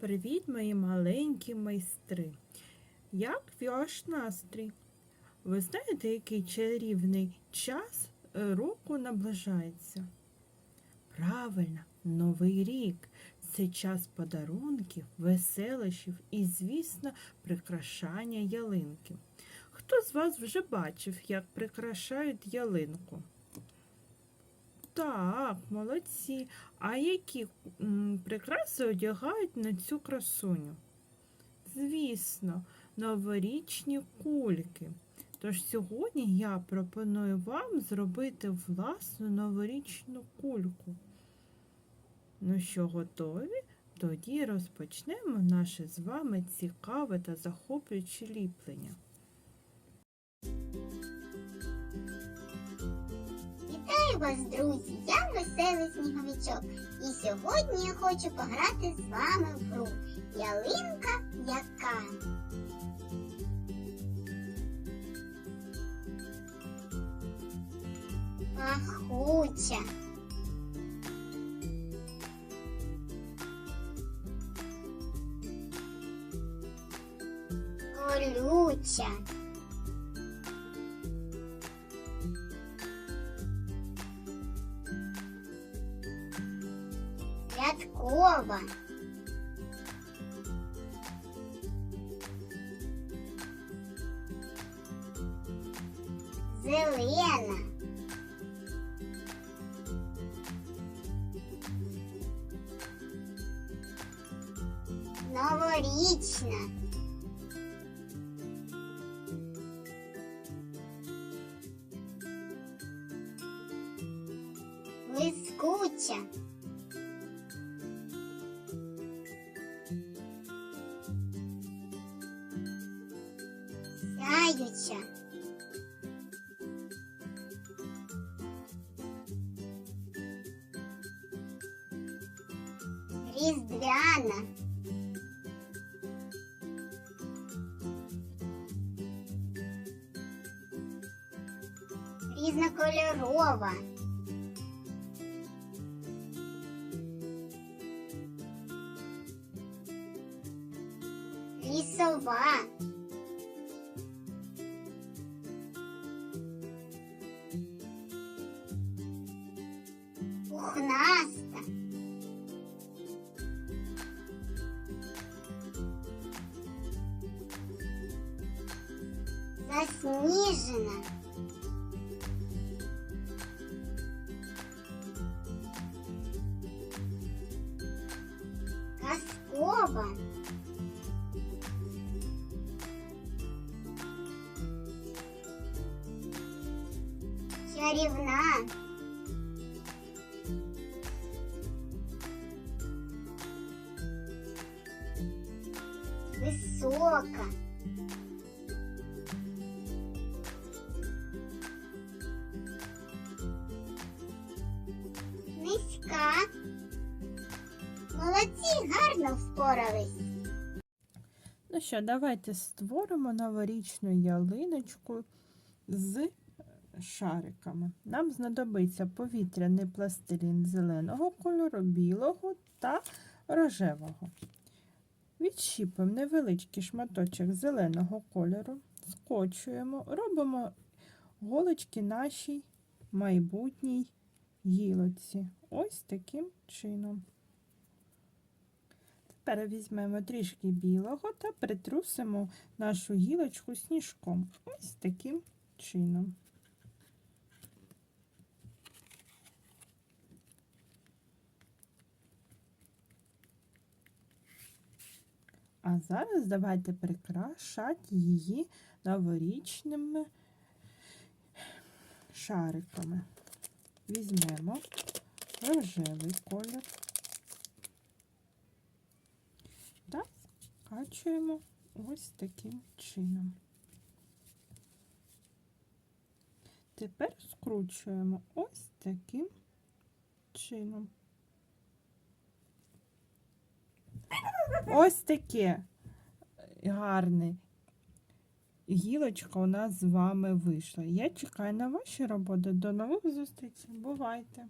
Привіт, мої маленькі майстри! Як ваш настрій? Ви знаєте, який чарівний час е, року наближається? Правильно, Новий рік. Це час подарунків, веселощів і, звісно, прикрашання ялинки. Хто з вас вже бачив, як прикрашають ялинку? Так, молодці. А які прикраси одягають на цю красуню? Звісно, новорічні кульки. Тож сьогодні я пропоную вам зробити власну новорічну кульку. Ну що, готові? Тоді розпочнемо наше з вами цікаве та захоплююче ліплення. Вас, друзі! Я веселий сніговичок. І сьогодні я хочу пограти з вами в гру Ялинка яка. Пахуча. Колюча. Рядкова. Зелена. Новорічна. Блискуча. Різдвяна. Різнокольорова. Лісова. Пухнаста. заснежено. Коскова. Чаревна. Высоко. Низька. Молодці, гарно впорались. Ну що, давайте створимо новорічну ялиночку з шариками. Нам знадобиться повітряний пластилін зеленого кольору, білого та рожевого. Відщіпимо невеличкий шматочок зеленого кольору, скочуємо, робимо голочки нашій майбутній гілоці. Ось таким чином. Тепер візьмемо трішки білого та притрусимо нашу гілочку сніжком. Ось таким чином. А зараз давайте прикрашати її новорічними шариками. Візьмемо рожевий колір. та скачуємо ось таким чином. Тепер скручуємо ось таким чином. Ось таке гарне гілочка у нас з вами вийшла. Я чекаю на ваші роботи. До нових зустрічей. Бувайте!